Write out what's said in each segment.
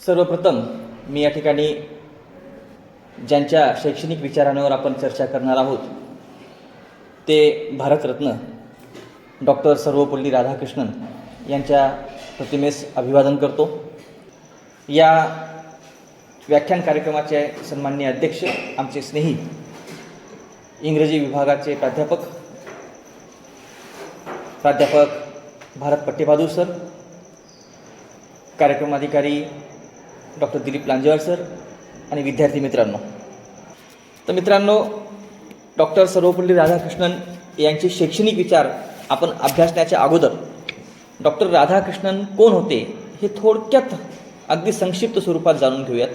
सर्वप्रथम मी या ठिकाणी ज्यांच्या शैक्षणिक विचारांवर आपण चर्चा करणार आहोत ते भारतरत्न डॉक्टर सर्वपल्ली राधाकृष्णन यांच्या प्रतिमेस अभिवादन करतो. या व्याख्यान कार्यक्रमाचे सन्मान्य अध्यक्ष आमचे स्नेही इंग्रजी विभागाचे प्राध्यापक प्राध्यापक भारत पट्टेबहादूर सर कार्यक्रमाधिकारी डॉक्टर दिलीप लांजेवार सर आणि विद्यार्थी मित्रांनो. तर मित्रांनो डॉक्टर सर्वपल्ली राधाकृष्णन यांचे शैक्षणिक विचार आपण अभ्यासण्याच्या अगोदर डॉक्टर राधाकृष्णन कोण होते हे थोडक्यात अगदी संक्षिप्त स्वरूपात जाणून घेऊयात.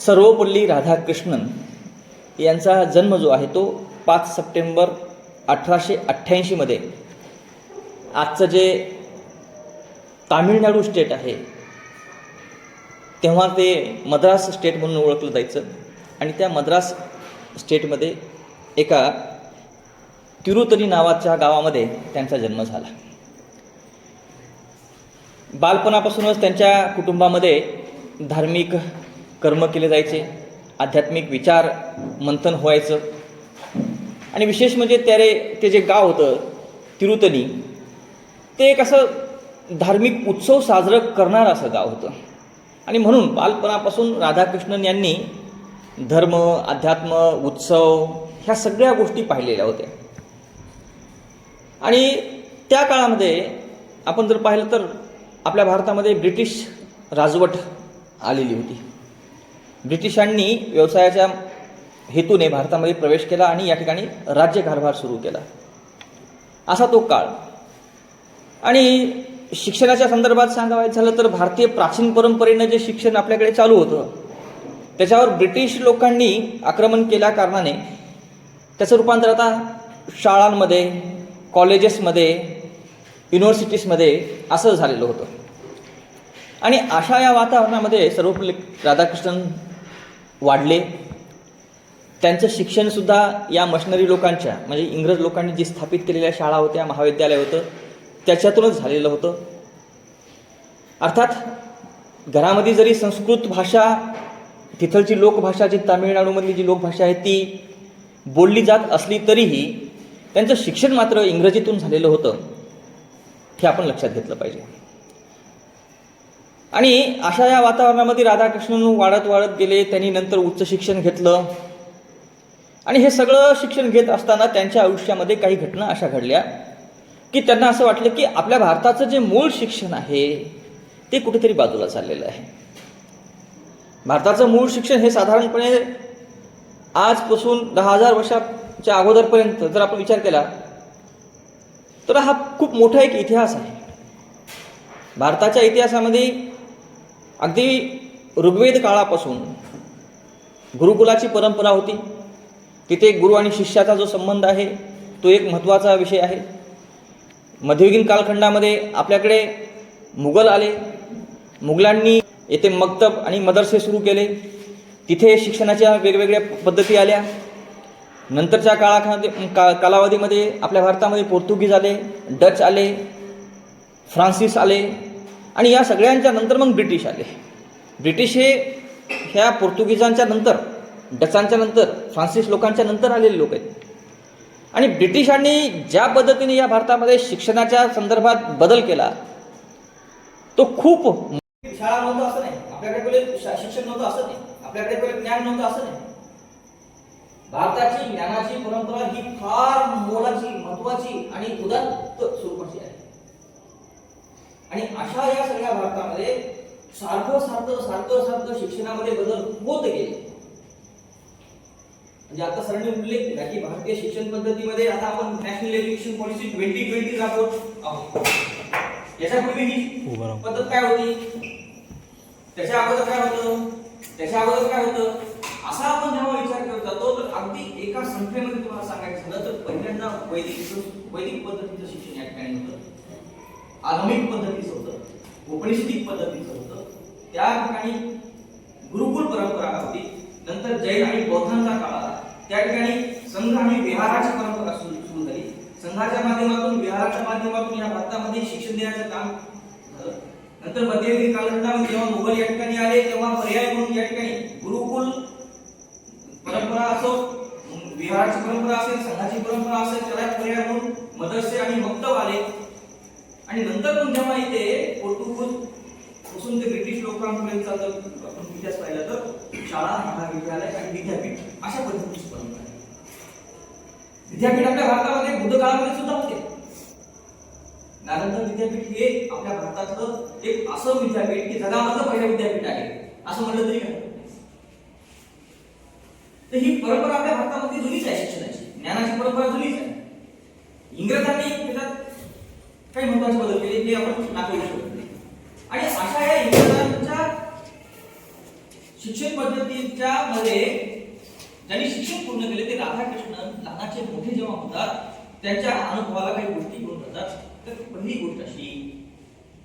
सर्वपल्ली राधाकृष्णन यांचा जन्म जो आहे तो पाच सप्टेंबर अठराशे अठ्ठ्याऐंशीमध्ये आजचं जे तामिळनाडू स्टेट आहे तेव्हा ते मद्रास स्टेट म्हणून ओळखलं जायचं. आणि त्या मद्रास स्टेटमध्ये एका तिरुतरी नावाच्या गावामध्ये त्यांचा जन्म झाला. बालपणापासूनच त्यांच्या कुटुंबामध्ये धार्मिक कर्म केले जायचे आध्यात्मिक विचार मंथन व्हायचं. आणि विशेष म्हणजे त्यारे ते जे गाव होतं तिरुतनी ते एक असं धार्मिक उत्सव साजरं करणारं असं गाव होतं. आणि म्हणून बालपणापासून राधाकृष्णन यांनी धर्म अध्यात्म उत्सव ह्या सगळ्या गोष्टी पाहिलेल्या होत्या. आणि त्या काळामध्ये आपण जर पाहिलं तर आपल्या भारतामध्ये ब्रिटिश राजवट आलेली होती. ब्रिटिशांनी व्यवसायाच्या हेतूने भारतामध्ये प्रवेश केला आणि या ठिकाणी राज्यकारभार सुरू केला. असा तो काळ. आणि शिक्षणाच्या संदर्भात सांगावायचं झालं तर भारतीय प्राचीन परंपरेनं जे शिक्षण आपल्याकडे चालू होतं त्याच्यावर ब्रिटिश लोकांनी आक्रमण केल्या कारणाने त्याचं रूपांतर आता शाळांमध्ये कॉलेजेसमध्ये युनिव्हर्सिटीजमध्ये असं झालेलं होतं. आणि अशा या वातावरणामध्ये सर्वपल्ली राधाकृष्णन वाढले. त्यांचं शिक्षणसुद्धा या मशनरी लोकांच्या म्हणजे इंग्रज लोकांनी जी स्थापित केलेल्या शाळा होत्या महाविद्यालय होतं त्याच्यातूनच झालेलं होतं. अर्थात घरामध्ये जरी संस्कृत भाषा तिथलची लोकभाषा जी तामिळनाडूमधली जी लोकभाषा आहे ती बोलली जात असली तरीही त्यांचं शिक्षण मात्र इंग्रजीतून झालेलं होतं हे आपण लक्षात घेतलं पाहिजे. आणि अशा या वातावरणामध्ये राधाकृष्णन वाढत वाढत गेले त्यांनी नंतर उच्च शिक्षण घेतलं. आणि हे सगळं शिक्षण घेत असताना त्यांच्या आयुष्यामध्ये काही घटना अशा घडल्या. की त्यांना असं वाटलं की आपल्या भारताचं जे मूळ शिक्षण आहे ते कुठेतरी बाजूला चाललेलं आहे. भारताचं मूळ शिक्षण हे साधारणपणे आजपासून दहा हजार वर्षाच्या अगोदरपर्यंत जर आपण विचार केला तर हा खूप मोठा एक इतिहास आहे. भारताच्या इतिहासामध्ये अगदी ऋग्वेद काळापासून गुरुकुलाची परंपरा होती. तिथे गुरु आणि शिष्याचा जो संबंध आहे तो एक महत्त्वाचा विषय आहे. मध्ययुगीन कालखंडामध्ये आपल्याकडे मुघल आले. मुघलांनी येथे मक्तब आणि मदरसे सुरू केले. तिथे शिक्षणाच्या वेगवेगळ्या पद्धती आल्या. नंतरच्या काळाखामध्ये का कालावधीमध्ये आपल्या भारतामध्ये पोर्तुगीज आले डच आले फ्रान्सिस आले आणि या सगळ्यांच्या नंतर मग ब्रिटिश आले. ब्रिटिश हे ह्या पोर्तुगीजांच्या नंतर डचांच्या नंतर फ्रान्सिस लोकांच्या नंतर आलेले लोक आहेत. आणि ब्रिटिशांनी ज्या पद्धतीने या भारतामध्ये शिक्षणाच्या संदर्भात बदल केला तो खूप शाळा नव्हतं असं नाही. आपल्याकडे पहिले शा- शिक्षण नव्हतं असं नाही. आपल्याकडे पहिले ज्ञान नव्हतं असं नाही. भारताची ज्ञानाची परंपरा ही फार मोलाची महत्वाची आणि उदात्त स्वरूपाची आहे. आणि अशा या सगळ्या भारतामध्ये सारखं सारखं सारखं सारखं शिक्षणामध्ये बदल होत गेले. म्हणजे आता सरांनी उल्लेख केला की भारतीय शिक्षण पद्धतीमध्ये आता आपण national education policy twenty twenty राबवत आहोत. याच्यापूर्वी ही पद्धत काय होती? त्याच्या अगोदर काय होतं? त्याच्या अगोदर काय होतं? असा आपण जेव्हा विचार करत जातो तर अगदी एका संख्येमध्ये तुम्हाला सांगायचं झालं तर पहिल्यांदा वैदिक वैदिक पद्धतीचं शिक्षण या ठिकाणी होतं. आगमिक पद्धतीचं होतं. उपनिषदिक पद्धतीचं होतं. त्या ठिकाणी गुरुकुल परंपरा होती. नंतर जैन आणि बौद्धांचा काळ आला. त्या ठिकाणी संघ आणि विहाराची परंपरा सुरू झाली. संघाच्या माध्यमातून विहाराच्या माध्यमातून या भारतामध्ये शिक्षण देण्याचं काम झालं नंतर मध्ययुगीन कालखंडामध्ये जेव्हा मोगल या ठिकाणी आले तेव्हा पर्याय म्हणून या ठिकाणी गुरुकुल परंपरा असो विहाराची परंपरा असेल संघाची परंपरा असेल त्याला पर्याय म्हणून मदरसे आणि मक्तब आले. आणि नंतर पण जेव्हा इथे पोर्तुगूज पासून ते ब्रिटिश लोकांपर्यंत जर आपण इतिहास पाहिला तर शाळा महाविद्यालय आणि विद्यापीठ अशा पद्धतीची परंपरा आहे. विद्यापीठ आपल्या भारतामध्ये बुद्ध काळामध्ये सुद्धा होते. नालंदा विद्यापीठ हे आपल्या भारतातलं एक असं विद्यापीठ की जगामधलं पहिलं विद्यापीठ आहे. असं म्हटलं तरी काय तर ही परंपरा आपल्या भारतामध्ये जुनीच आहे शिक्षणाची. ज्ञानाची परंपरा जुनीच आहे. इंग्रजांनी त्याच्यात काही महत्त्वाचे बदल केले ते आपण दाखवू शकतो. आणि अशा या इंग्रजांच्या शिक्षण पद्धतीच्या मध्ये ज्यांनी शिक्षण पूर्ण केले ते राधाकृष्णन लहानाचे मोठे जेव्हा होतात त्यांच्या अनुभवाला काही गोष्टी घेऊन जातात. तर पहिली गोष्ट अशी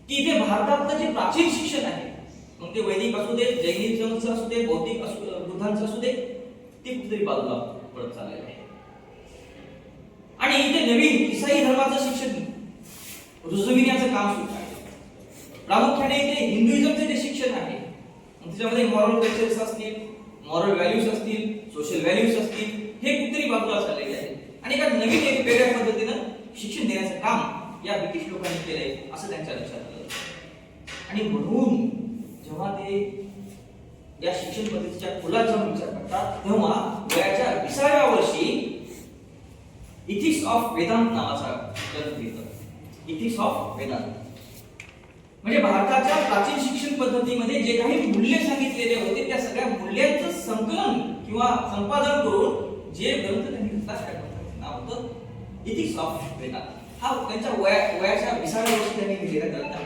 की इथे भारतातलं जे प्राचीन शिक्षण आहे मग ते वैदिक असू दे जैनिझमचं असू दे बौद्धिक असू बुद्धांचं असू दे ते कुठेतरी बाजूला पडत चाललेलं आहे. आणि इथे नवीन ईसाई धर्माचं शिक्षण रुजविण्याचं काम सुरू आहे प्रामुख्याने इथे हिंदुइझमचे जे शिक्षण आहे त्याच्यामध्ये मॉरल कल्चर्स असतील मॉरल व्हॅल्यूज असतील सोशल व्हॅल्यूज असतील हे कुठेतरी बाजूला चाललेले आहे आणि एका नवीन एक वेगळ्या पद्धतीनं शिक्षण देण्याचं काम या ब्रिटिश लोकांनी केलंय असं त्यांच्या लक्षात आलं. आणि म्हणून जेव्हा ते या शिक्षण पद्धतीच्या खोलात जाऊन विचार करतात तेव्हा वयाच्या विसाव्या वर्षी इथिक्स ऑफ वेदांत नावाचा ग्रंथ लिहितात इथिक्स ऑफ वेदांत म्हणजे भारताच्या प्राचीन शिक्षण पद्धतीमध्ये जे काही मूल्य सांगितलेले होते त्या सगळ्या मूल्यांचं संकलन किंवा संपादन करून जे ग्रंथ त्यांनी त्या ग्रंथाचं नाव होतं इथिक्स ऑफ वेदांत. हा त्यांच्या वया वयाच्या विसाव्या वर्षी त्यांनी लिहिलेला ग्रंथ आहे.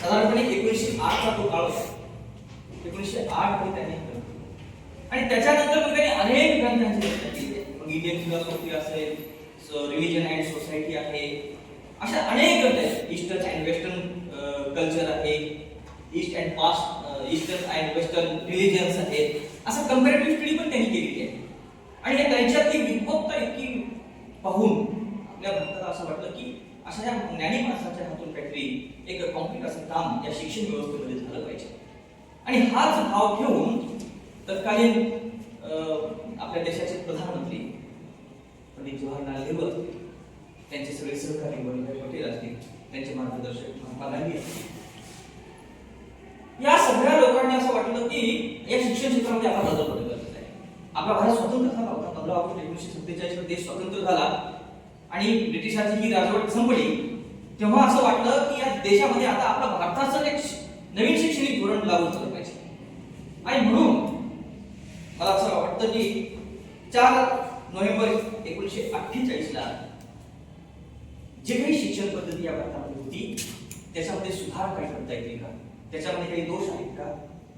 साधारणपणे एकोणीसशे आठचा तो काळ होता. एकोणीसशे आठमध्ये त्यांनी आणि त्याच्यानंतर मग त्यांनी अनेक ग्रंथांची रचना केली. आहे. मग इंडियन फिलॉसॉफी असेल रिलिजन अँड सोसायटी आहे. अशा अनेक ग्रंथ आहेत. ईस्टर्न अँड वेस्टर्न कल्चर आहे. East and past eastern and western religions आहेत. असं कम्पॅरेटिव्ह स्टडी पण त्यांनी केलेली आहे. आणि या त्यांच्यातली विद्वत्ता इतकी पाहून आपल्या भारताला असं वाटलं की अशा या ज्ञानी माणसाच्या हातून काहीतरी एक कॉम्प्लिट असं काम या शिक्षण व्यवस्थेमध्ये झालं पाहिजे. आणि हाच भाव ठेवून तत्कालीन आपल्या देशाचे प्रधानमंत्री पंडित जवाहरलाल नेहरू असतील त्यांचे सगळे सहकारी वल्लभभाई पटेल असतील त्यांचे मार्गदर्शक महात्मा गांधी असतील या सगळ्या लोकांनी असं वाटलं की या शिक्षण क्षेत्रामध्ये आपण बदल पडत गरजेचं आहे. आपला भारत स्वतंत्र झाला होता. पंधरा ऑगस्ट एकोणीसशे सत्तेचाळीसमध्ये देश स्वतंत्र झाला. आणि ब्रिटिशांची ही राजवट संपली तेव्हा असं वाटलं की या देशामध्ये आता आपल्या भारताचं एक नवीन शैक्षणिक धोरण लागू झालं पाहिजे. आणि म्हणून मला असं वाटतं की चार नोव्हेंबर एकोणीसशे अठ्ठेचाळीसला ला जे काही शिक्षण पद्धती या भारतामध्ये होती त्याच्यामध्ये सुधार काय करता येतील का? त्याच्यामध्ये काही दोष आहेत का?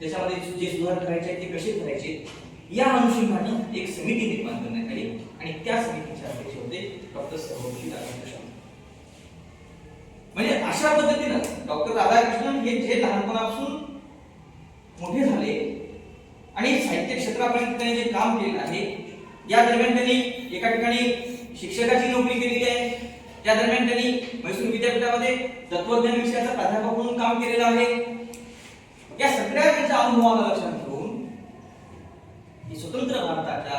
त्याच्यामध्ये जे सुधार करायचे आहेत ते कसे करायचे या अनुषंगाने एक समिती निर्माण करण्यात आली आणि त्या समितीचे अध्यक्ष होते डॉक्टर सर्वपल्ली राधाकृष्णन. म्हणजे अशा पद्धतीनं डॉक्टर राधाकृष्णन हे जे लहानपणापासून मोठे झाले आणि साहित्य क्षेत्रापर्यंत त्यांनी जे काम केलेलं आहे या दरम्यान त्यांनी एका ठिकाणी शिक्षकाची नोकरी केलेली आहे त्या दरम्यान त्यांनी मैसूर विद्यापीठामध्ये तत्वज्ञान विषयाचा प्राध्यापक म्हणून काम केलेलं आहे. या सगळ्या त्यांच्या अनुभवाला लक्षात घेऊन स्वतंत्र भारताच्या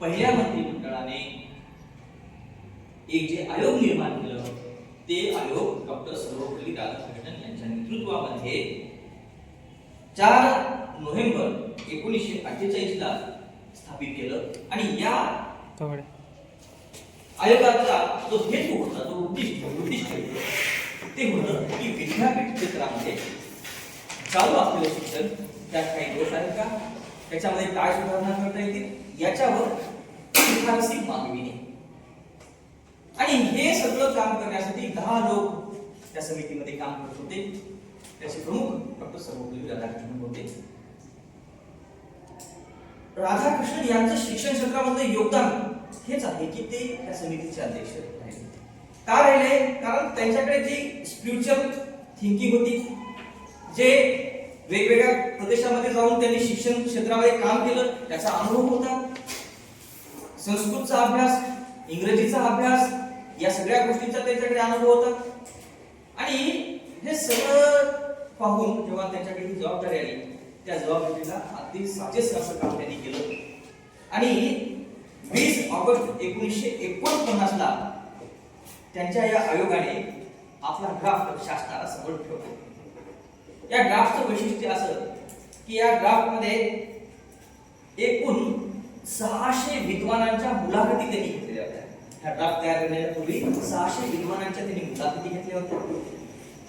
पहिल्या मंत्रिमंडळाने एक जे आयोग निर्माण केलं ते आयोग डॉक्टर सर्वपल्ली राधाकृष्णन यांच्या नेतृत्वामध्ये चार नोव्हेंबर एकोणीसशे अठ्ठेचाळीस ला स्थापित केलं आणि या आयोगाचा जो हेतू होता जो उद्दिष्ट उद्दिष्ट ते होतं की विद्यापीठ क्षेत्रामध्ये चालू असलेलं शिक्षण त्यात काही दोष आहेत का? त्याच्यामध्ये काय सुधारणा करता येतील? याच्यावर शिफारसी मागविणे आणि हे सगळं काम करण्यासाठी दहा लोक त्या समितीमध्ये काम करत होते. त्याचे प्रमुख डॉक्टर सर्वपल्ली राधाकृष्णन होते. राधाकृष्णन यांचं शिक्षण क्षेत्रामध्ये योगदान हेच आहे की ते त्या समितीचे अध्यक्ष राहिले का राहिले? कारण त्यांच्याकडे जी स्पिरिच्युअल थिंकिंग होती जे वेगवेगळ्या प्रदेशामध्ये जाऊन त्यांनी शिक्षण क्षेत्रामध्ये काम केलं त्याचा अनुभव होता. संस्कृतचा अभ्यास इंग्रजीचा अभ्यास या सगळ्या गोष्टींचा त्यांच्याकडे अनुभव होता. आणि हे सगळं पाहून जेव्हा त्यांच्याकडे ही जबाबदारी आली त्या जबाबदारीला अगदी साजेस असं काम त्यांनी केलं. आणि वीस ऑगस्ट एकोणीसशे एकोणपन्नासला त्यांच्या या आयोगाने आपला ड्राफ्ट शासनाला समोर ठेवला. या ड्राफ्टचं वैशिष्ट्य असं की या ड्राफ्टमध्ये एकूण सहाशे विद्वानांच्या मुलाखती त्यांनी घेतलेल्या होत्या. हा ड्राफ्ट तयार करण्यापूर्वी सहाशे विद्वानांच्या त्यांनी मुलाखती घेतल्या होत्या.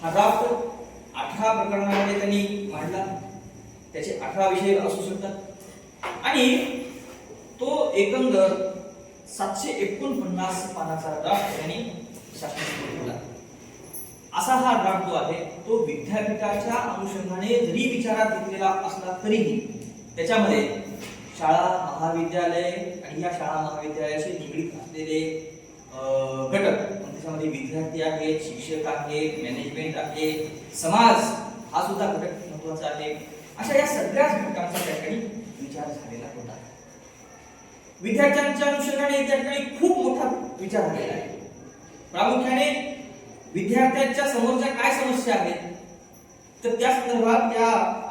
हा ड्राफ्ट अठरा प्रकरणामध्ये त्यांनी मांडला. त्याचे अठरा विषय असू शकतात. आणि तो एकंदर सातशे एकोणपन्नास पानाचा ड्राफ्ट त्यांनी शासनाने ठेवला असा हा ड्राफ्ट जो आहे तो विद्यापीठाच्या अनुषंगाने जरी विचारात घेतलेला असला तरीही त्याच्यामध्ये शाळा महाविद्यालय आणि या शाळा महाविद्यालयाशी निगडीत असलेले घटक त्याच्यामध्ये विद्यार्थी आहेत शिक्षक आहेत मॅनेजमेंट आहे समाज हा सुद्धा घटक महत्त्वाचा आहे. अशा या सगळ्याच घटकांचा त्या ठिकाणी विचार झालेला होता. विद्यार्थ्यांच्या अनुषंगाने त्या ठिकाणी खूप मोठा विचार झालेला आहे. प्रामुख्याने विद्यार्थ्यांच्या समोरच्या काय समस्या आहेत तर त्या संदर्भात त्या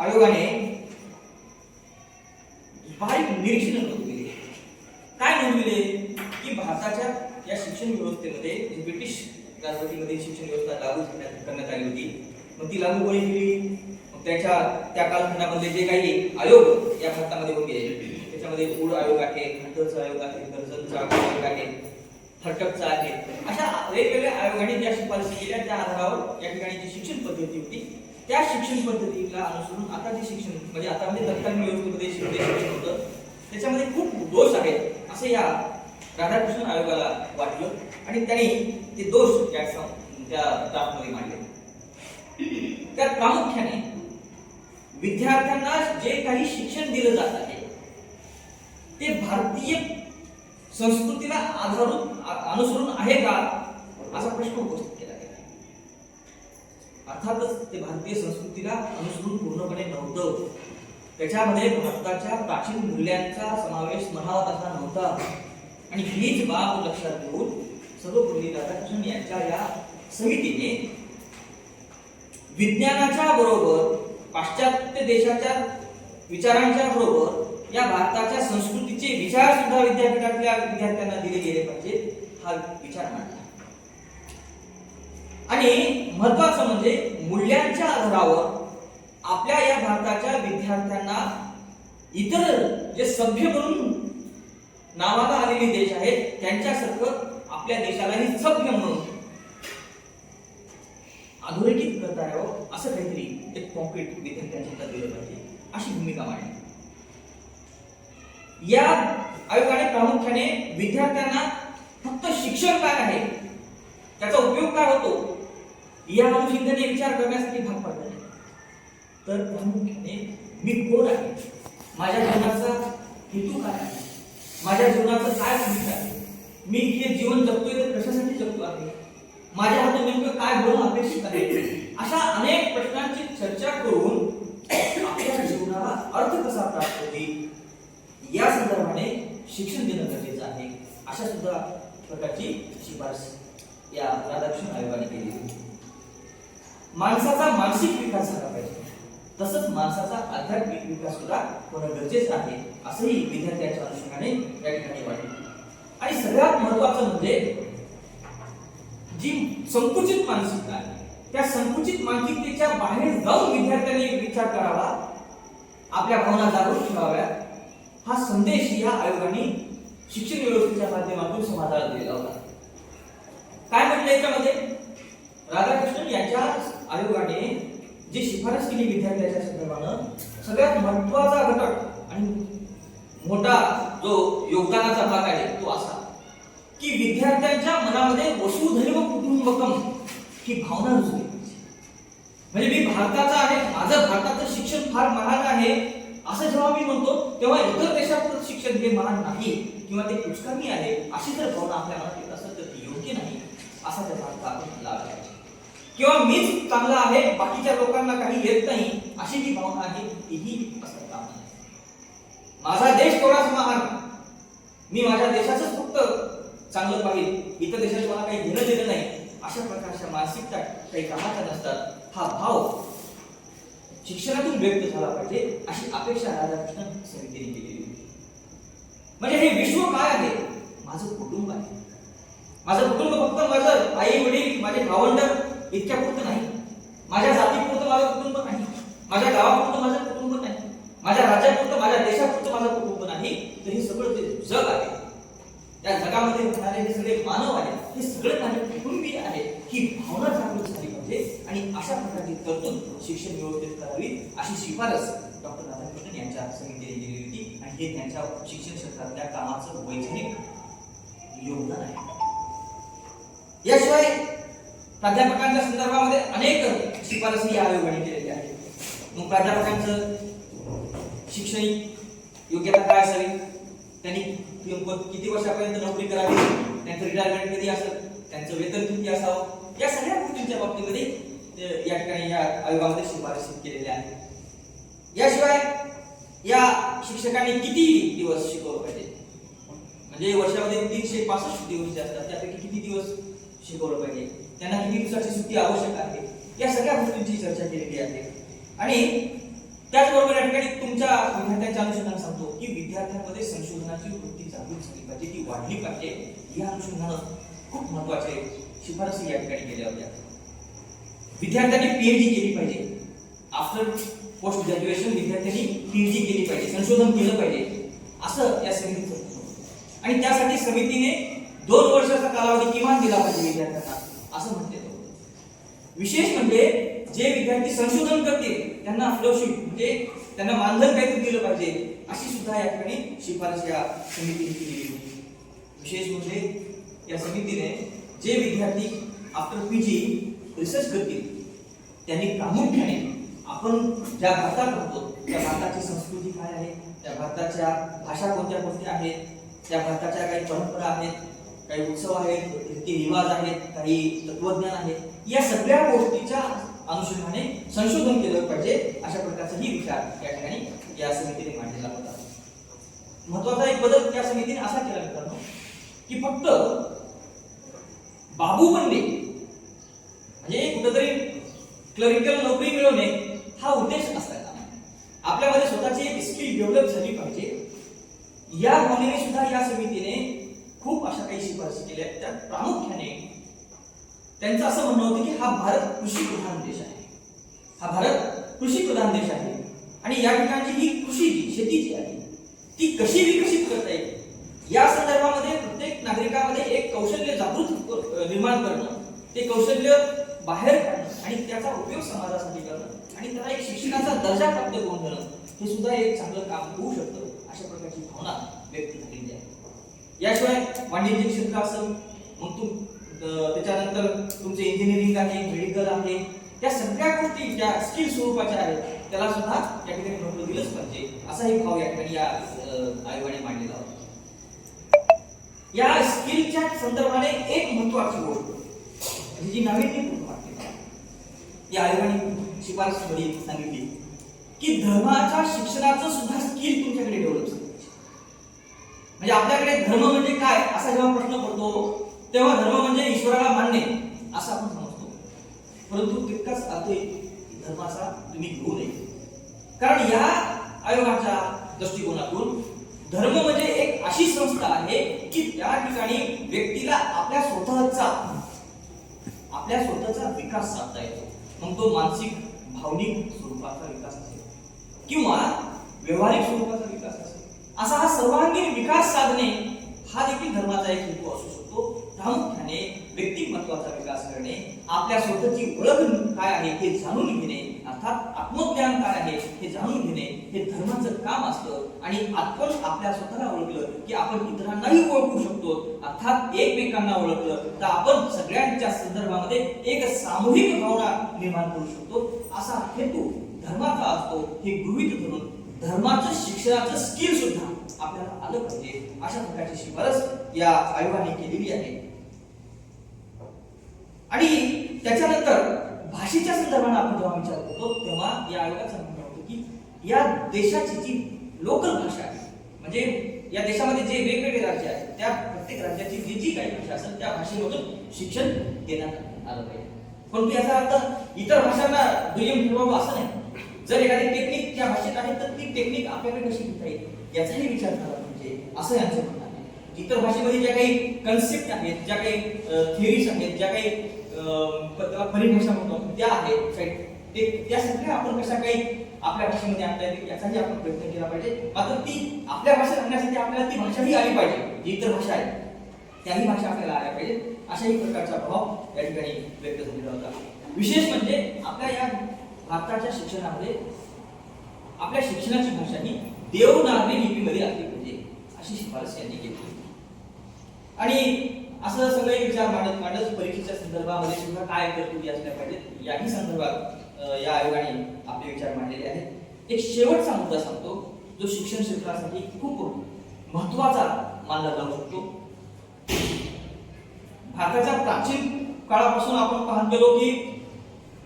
आयोगाने बारीक निरीक्षण नोंदविले काय नोंदविले की भारताच्या या शिक्षण व्यवस्थेमध्ये ब्रिटिश राजवटीमध्ये शिक्षण व्यवस्था लागू करण्यात आली होती मग ती लागू कोणी केली? मग त्याच्या त्या कालखंडामधले जे काही आयोग या भारतामध्ये होते त्याच्यामध्ये मूळ आयोग आहे खंडचा आयोग आहे कर्जनचा आयोग आहे हटकचा आहे. अशा वेगवेगळ्या आयोगाने ज्या शिफारसी केल्या त्या आधारावर या ठिकाणी जी शिक्षण पद्धती होती त्या शिक्षण पद्धतीला अनुसरून आता जे शिक्षण म्हणजे आता म्हणजे तत्कालीन व्यवस्थेमध्ये शिक्षण होतं त्याच्यामध्ये खूप दोष आहेत असं या राधाकृष्ण आयोगाला वाटलं. आणि त्यांनी ते दोष त्या त्या ड्राफ्टमध्ये मांडले. त्यात प्रामुख्याने विद्यार्थ्यांना जे काही शिक्षण दिलं जात आहे ते भारतीय संस्कृतीला आधारून अनुसरून आहे का? असा प्रश्न उपस्थित केला गेला. अर्थातच ते भारतीय संस्कृतीला अनुसरून पूर्णपणे नव्हतं. त्याच्यामध्ये भारताच्या प्राचीन मूल्यांचा समावेश म्हणावा तसा नव्हता. आणि हीच बाब लक्षात घेऊन सर्वपल्ली राधाकृष्णन यांच्या या समितीने विज्ञानाच्या बरोबर पाश्चात्य देशाच्या विचारांच्या बरोबर या भारताच्या संस्कृतीचे विचार सुद्धा विद्यापीठातल्या विद्यार्थ्यांना दिले गेले पाहिजेत हा विचार मांडला. आणि महत्वाचं म्हणजे मूल्यांच्या आधारावर आपल्या या भारताच्या विद्यार्थ्यांना इतर जे सभ्य म्हणून नावाला आलेले देश आहेत त्यांच्यासारखं आपल्या देशालाही सभ्य म्हणून अधोरेखित करता यावं असं काहीतरी एक कॉन्क्रीट विद्यार्थ्यांच्या दिलं पाहिजे अशी भूमिका मांडली. या आयोगाने प्रामुख्याने विद्यार्थ्यांना फक्त शिक्षण काय आहे त्याचा उपयोग काय होतो या अनुषंगाने विचार करण्यासाठी भाग पाडला तर प्रामुख्याने मी कोण आहे? माझ्या जीवनाचा हेतू काय आहे? माझ्या जीवनाचं काय भूमिका आहे? मी हे जीवन जगतोय तर कशासाठी जगतो आहे? माझ्या हातून नेमकं काय होणं अपेक्षित आहे? अशा अनेक प्रश्नांची चर्चा करून आपल्या जीवनाला अर्थ कसा प्राप्त होईल? या संदर्भाने शिक्षण देणं गरजेचं आहे. अशा सुद्धा प्रकारची शिफारस या राधाकृष्ण आयोगाने केली होती. माणसाचा मानसिक विकास झाला पाहिजे. तसंच माणसाचा आध्यात्मिक विकास सुद्धा होणं गरजेचं आहे असंही विद्यार्थ्यांच्या अनुषंगाने या ठिकाणी वाटले. आणि सगळ्यात महत्वाचं म्हणजे जी संकुचित मानसिकता आहे त्या संकुचित मानसिकतेच्या बाहेर जाऊन विद्यार्थ्यांनी विचार करावा आपल्या भावना जागृत ठेवाव्या हा संदेश या आयोगाने शिक्षण व्यवस्थेच्या माध्यमातून समाजाला दिलेला होता. काय म्हटलं याच्यामध्ये? राधाकृष्णन यांच्या आयोगाने जी शिफारस केली विद्यार्थ्याच्या संदर्भानं सगळ्यात महत्त्वाचा घटक आणि मोठा जो योगदानाचा भाग आहे तो असा की विद्यार्थ्यांच्या मनामध्ये वसुधैव कुटुंबकम ही भावना रुजली म्हणजे मी भारताचा आहे माझं भारताचं शिक्षण फार महाग आहे असं जेव्हा मी म्हणतो तेव्हा इतर देशातलं शिक्षण हे मला नाही किंवा ते कुचकामी आहे अशी जर भावना आपल्या मनात येत असेल तर ती योग्य नाही असा त्या भारत आपण लावला पाहिजे. किंवा मीच चांगला आहे बाकीच्या लोकांना काही येत नाही अशी जी भावना आहे तीही असं काम माझा देश थोडाच महान? मी माझ्या देशाचंच फक्त चांगलं पाहिजे इतर देशात मला काही घेणं देणं नाही अशा प्रकारच्या मानसिकता काही कामाच्या नसतात. हा भाव शिक्षणातून व्यक्त झाला पाहिजे अशी अपेक्षा राधाकृष्ण समितीने केलेली होती. म्हणजे हे विश्व काय आहे? माझं कुटुंब आहे. माझं कुटुंब फक्त माझं आई वडील माझे भावंड इतक्या पुरतं नाही. माझ्या जातीपुरतं माझं कुटुंब नाही. माझ्या गावापुरतं माझं कुटुंब नाही. माझ्या राज्यापुरतं माझ्या देशापुरतं माझं कुटुंब नाही. तर हे सगळं जे जग आहे. त्या जगामध्ये राहणारे हे सगळे मानव आहेत हे सगळे माझे कुटुंबीय आहे ही भावना जागृत झाली. आणि अशा प्रकारची तरतूद शिक्षण व्यवस्थेत करावी अशी शिफारस डॉक्टर राधाकृष्णन यांच्या समितीने केलेली होती. आणि हे त्यांच्या शिक्षण क्षेत्रातल्या कामाचं वैज्ञानिक योगदान आहे. याशिवाय प्राध्यापकांच्या संदर्भामध्ये अनेक शिफारसी या आयोगाने केलेल्या आहेत. मग प्राध्यापकांचं शैक्षणिक योग्यता काय असावी? त्यांनी किती वर्षापर्यंत नोकरी करावी? त्यांचं रिटायरमेंट कधी असेल? त्यांचं वेतन किती असावं? या सगळ्या गोष्टींच्या बाबतीमध्ये या ठिकाणी या आयोगामध्ये शिफारसी केलेल्या आहेत. याशिवाय या शिक्षकांनी किती दिवस शिकवलं पाहिजे? म्हणजे वर्षामध्ये तीनशे पासष्ट दिवस जे असतात त्यापैकी किती दिवस शिकवलं पाहिजे? त्यांना किती दिवसाची सुट्टी आवश्यक आहे? या सगळ्या गोष्टींची चर्चा केलेली आहे. आणि त्याचबरोबर या ठिकाणी तुमच्या विद्यार्थ्यांच्या अनुषंगाने सांगतो की विद्यार्थ्यांमध्ये संशोधनाची वृत्ती जागृत झाली पाहिजे ती वाढली पाहिजे. या अनुषंगानं खूप महत्त्वाचे शिफारसी या ठिकाणी केल्या होत्या. विद्यार्थ्यांनी पीएचडी केली पाहिजे. आफ्टर पोस्ट ग्रॅज्युएशन विद्यार्थ्यांनी पीएचडी केली पाहिजे. संशोधन केलं पाहिजे. असं या समितीचं आणि त्यासाठी समितीने दोन वर्षाचा कालावधी किमान दिला पाहिजे विद्यार्थ्यांना असं म्हणते तो विशेष म्हणजे जे विद्यार्थी संशोधन करतील त्यांना फ्लोशिप म्हणजे त्यांना मानधन काहीतरी दिलं पाहिजे अशी सुद्धा या ठिकाणी शिफारस या समितीने केलेली होती. विशेष म्हणजे या समितीने जे विद्यार्थी आफ्टर पी जी रिसर्च करतील त्यांनी प्रामुख्याने आपण ज्या भारतात राहतो त्या भारताची संस्कृती काय आहे? त्या भारताच्या भाषा कोणत्या कोणत्या आहेत? त्या भारताच्या काही परंपरा आहेत? काही उत्सव आहेत? रीतिरिवाज आहेत? काही तत्वज्ञान आहे? या सगळ्या गोष्टीच्या अनुषंगाने संशोधन केलं पाहिजे अशा प्रकारचाही विचार या ठिकाणी या समितीने मांडलेला होता. महत्त्वाचा एक बदल त्या समितीने असा केला मित्रांनो की फक्त बाबू बंदे म्हणजे कुठंतरी क्लरिकल नोकरी मिळवणे हा उद्देश असायला आपल्यामध्ये स्वतःची एक स्किल डेव्हलप झाली पाहिजे. या भावनेने सुद्धा या समितीने खूप अशा काही शिफारसी केल्या. आहेत. त्यात प्रामुख्याने त्यांचं असं म्हणणं होतं की हा भारत कृषी प्रधान देश आहे. हा भारत कृषी प्रधान देश आहे. आणि या ठिकाणची ही कृषी जी शेती जी आहे ती कशी विकसित करता येईल? या संदर्भामध्ये प्रत्येक नागरिकामध्ये एक कौशल्य जागृत निर्माण करणं ते कौशल्य बाहेर काढणं आणि त्याचा उपयोग समाजासाठी करणं आणि त्याला एक शिक्षणाचा दर्जा प्राप्त करून देणं हे सुद्धा एक चांगलं काम होऊ शकतं अशा प्रकारची भावना व्यक्त झालेली आहे. याशिवाय वाणिज्य क्षेत्र असेल मग तुम त्याच्यानंतर तुमचे इंजिनिअरिंग आहे मेडिकल आहे त्या सगळ्या गोष्टी ज्या स्किल स्वरूपाच्या आहेत त्याला सुद्धा या ठिकाणी महत्त्व दिलंच पाहिजे असा एक भाव या ठिकाणी या आयोगाने मांडलेला होता. या स्किलच्या संदर्भाने एक महत्वाची गोष्ट म्हणजे जी नवीन वाटते आई आयोगाने शिफारस थोडी सांगितली. की धर्माच्या शिक्षणाचं सुद्धा स्किल तुमच्याकडे डेव्हलप झालं. म्हणजे आपल्याकडे धर्म म्हणजे काय असा जेव्हा प्रश्न पडतो तेव्हा धर्म म्हणजे ईश्वराला मानणे असं आपण समजतो. परंतु तितकाच अर्थ धर्माचा तुम्ही घेऊ नये. कारण या आयोगाच्या दृष्टिकोनातून धर्म म्हणजे एक अशी संस्था आहे की त्या ठिकाणी व्यक्तीला आपल्या स्वतःचा आपल्या स्वतःचा विकास साधता येतो. मग तो मानसिक भावनिक स्वरूपाचा विकास असेल. किंवा व्यवहारिक स्वरूपाचा विकास असेल. असा हा सर्वांगीण विकास साधणे हा देखील धर्माचा एक हेतू असू शकतो. प्रामुख्याने व्यक्तिमत्वाचा विकास करणे आपल्या स्वतःची ओळख काय आहे हे जाणून घेणे अर्थात आत्मज्ञान काय आहे हे जाणून घेणे हे धर्माचं काम असतं. आणि आपण आपल्या स्वतःला ओळखलं की आपण इतरांनाही ओळखू शकतो. अर्थात एकमेकांना ओळखलं तर आपण सगळ्यांच्या संदर्भामध्ये एक सामूहिक भावना निर्माण करू शकतो. असा हेतू धर्माचा असतो. हे गृहीत धरून धर्माचं शिक्षणाचं स्किल सुद्धा आपल्याला आलं पाहिजे. अशा प्रकारची शिफारस या आयोगाने केलेली आहे. आणि त्याच्यानंतर भाषेच्या संदर्भाने आपण जेव्हा विचार करतो तेव्हा या आयोगात सांगून होतो की या देशाची जी लोकल भाषा आहे म्हणजे या देशामध्ये जे वेगवेगळे राज्य आहेत त्या प्रत्येक राज्याची जी जी काही भाषा असेल त्या भाषेमधून शिक्षण देण्यात आलं पाहिजे. पण याचा अर्थ इतर भाषांना दुय्यम ठेवावं असं नाही. जर एखादी टेक्निक त्या भाषेत आहे तर ती टेक्निक आपल्याकडे कशी घेता येईल याचाही विचार झाला पाहिजे असं यांचं म्हणणं आहे. इतर भाषेमध्ये ज्या काही कन्सेप्ट आहेत ज्या काही थिअरीज आहेत ज्या काही त्याला परिभाषा म्हणतो आपण, त्या आहेत ते त्या सगळ्या आपण कशा काही आपल्या भाषेमध्ये आणता येतील याचाही आपण प्रयत्न केला पाहिजे. मात्र ती आपल्या भाषेत आणण्यासाठी आपल्याला ती भाषा ही आली पाहिजे. जी इतर भाषा आहे त्याही भाषा आपल्याला आल्या पाहिजे. अशाही प्रकारचा भाव या ठिकाणी व्यक्त झालेला होता. विशेष म्हणजे आपल्या या भारताच्या शिक्षणामध्ये आपल्या शिक्षणाची भाषा ही देवनागरी लिपीमध्ये असली पाहिजे अशी शिफारस यांनी केली होती. आणि असं सगळे विचार मांडत मांडत परीक्षेच्या संदर्भामध्ये सुद्धा काय तरतुदी असल्या पाहिजेत याही संदर्भात या आयोगाने आपले विचार मांडलेले आहेत. एक शेवटचा मुद्दा सांगतो जो शिक्षण क्षेत्रासाठी खूप महत्त्वाचा मानला जाऊ शकतो. भारताच्या प्राचीन काळापासून आपण पाहत गेलो की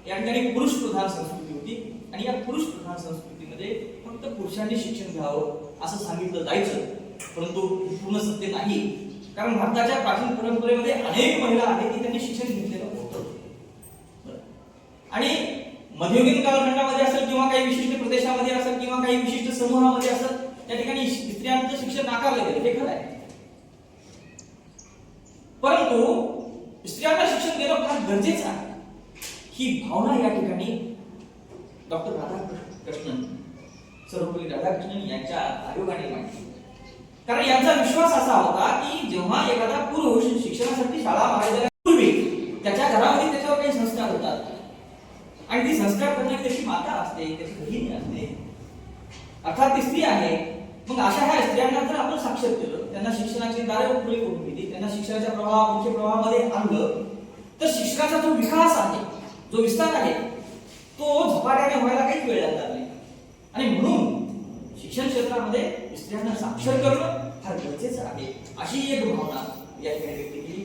या ठिकाणी पुरुष प्रधान संस्कृती होती आणि या पुरुष प्रधान संस्कृतीमध्ये फक्त पुरुषांनी शिक्षण घ्यावं असं सांगितलं जायचं परंतु पूर्ण सत्य नाही. कारण भारताच्या प्राचीन परंपरेमध्ये अनेक महिला आहेत की त्यांनी शिक्षण घेतलेलं होतं. आणि मध्ययुगीन कालखंडामध्ये असेल किंवा काही विशिष्ट प्रदेशामध्ये असेल किंवा काही विशिष्ट समूहामध्ये असेल त्या ठिकाणी स्त्रियांचं शिक्षण नाकारलं गेलं. हे खरं आहे. परंतु स्त्रियांना शिक्षण देणं फार गरजेचं आहे. ही भावना या ठिकाणी डॉक्टर राधाकृष्णन सर्वपल्ली राधाकृष्णन यांच्या आयोगाने मांडली. कारण यांचा विश्वास असा होता की जेव्हा एखादा पुरुष शिक्षणासाठी शाळा महाविद्यालयापूर्वी त्याच्या घरामध्ये त्याच्यावर काही संस्कार होतात. आणि ती संस्कार करणारी त्याची माता असते त्याची बहिणी असते अर्थात ती स्त्री आहे मग अशा ह्या स्त्रियांना जर आपण साक्षर केलं. त्यांना शिक्षणाची दारे खुली करून दिली त्यांना शिक्षणाच्या प्रवाह मुख्य प्रवाहामध्ये आणलं. तर शिक्षणाचा जो विकास आहे जो विस्तार आहे तो झपाट्याने व्हायला काहीच वेळ लागणार नाही. आणि म्हणून शिक्षण क्षेत्रामध्ये दुसऱ्यांना साक्षर करणं फार गरजेचं आहे. अशी एक भावना या ठिकाणी व्यक्त केली.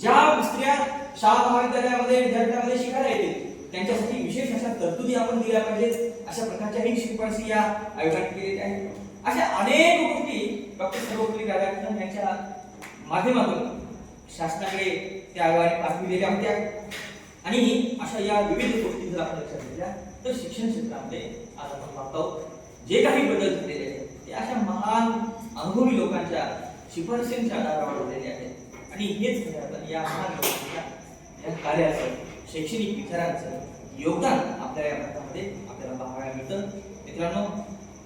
ज्या स्त्रिया शाळा महाविद्यालयामध्ये विद्यापीठामध्ये शिकायला येतील त्यांच्यासाठी विशेष अशा तरतुदी आपण दिल्या पाहिजेत. अशा प्रकारच्याही शिफारसी या आयोगाने केलेल्या आहेत. अशा अनेक गोष्टी डॉक्टर सर्वपल्ली राधाकृष्णन यांच्या माध्यमातून शासनाकडे त्या आयोगाने पाठविलेल्या होत्या. आणि अशा या विविध गोष्टी जर आपण लक्षात घेतल्या तर शिक्षण क्षेत्रामध्ये आज आपण पाहतो जे काही बदल झालेले आहेत या अशा महान अनुभवी लोकांच्या शिफारशींच्या आधारावर झालेले आहेत. आणि हेच खरं अर्थाने या महान लोकांच्या या कार्याचं शैक्षणिक विचारांचं योगदान आपल्या या भारतामध्ये आपल्याला पाहायला मिळतं. मित्रांनो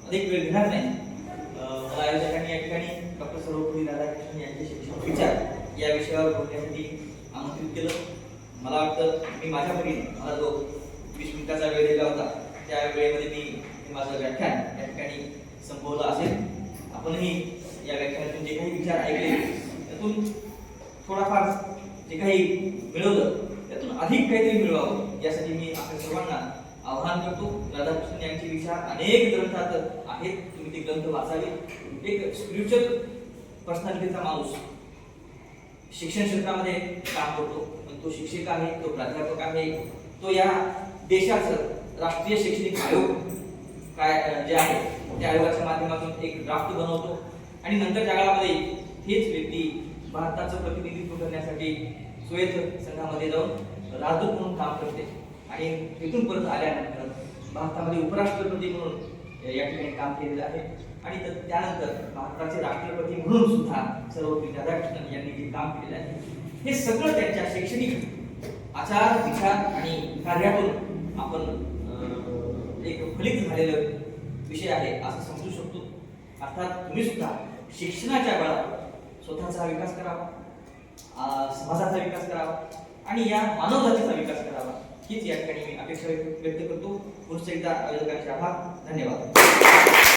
अधिक वेळ घेणार नाही. मला आयोजकांनी या ठिकाणी डॉक्टर सर्वपल्ली राधाकृष्णन यांचे शिक्षण विचार या विषयावर बोलण्यासाठी आमंत्रित केलं. मला वाटतं मी माझ्या परीने मला जो वीस मिनिटाचा वेळ दिला होता त्या वेळेमध्ये मी माझं व्याख्यान या ठिकाणी संपवलं असेल. आपणही या व्याख्यानातून जे काही विचार ऐकले त्यातून थोडाफार जे काही मिळवलं त्यातून अधिक काहीतरी मिळवावं. यासाठी मी आपल्या सर्वांना आव्हान करतो. राधाकृष्ण यांचे विचार अनेक ग्रंथात आहेत. तुम्ही ते ग्रंथ वाचावे. एक स्पिरिच्युअल पर्सनॅलिटीचा माणूस शिक्षण क्षेत्रामध्ये काम करतो. पण तो शिक्षक आहे तो प्राध्यापक आहे तो या देशाचं राष्ट्रीय शैक्षणिक आयोग काय जे आहे त्या आयोगाच्या माध्यमातून एक ड्राफ्ट बनवतो. आणि नंतरच्या काळामध्ये हेच व्यक्ती भारताचं प्रतिनिधित्व करण्यासाठी स्वेत संघामध्ये जाऊन राजदूत म्हणून काम करते. आणि तिथून परत आल्यानंतर भारतामध्ये उपराष्ट्रपती म्हणून या ठिकाणी काम केलेलं आहे. आणि तर त्यानंतर भारताचे राष्ट्रपती म्हणून सुद्धा सर्वपल्ली राधाकृष्णन यांनी जे काम केलेलं आहे हे सगळं त्यांच्या शैक्षणिक आचार विचार आणि कार्यातून आपण एक फलित झालेलं विषय आहे असं समजू शकतो. अर्थात तुम्ही सुद्धा शिक्षणाच्या बळावर स्वतःचा विकास करावा समाजाचा विकास करावा आणि या मानवजातीचा विकास करावा हीच या ठिकाणी मी अपेक्षा व्यक्त करतो. पुढच्या एकदा आयोजकांचे आभार. धन्यवाद.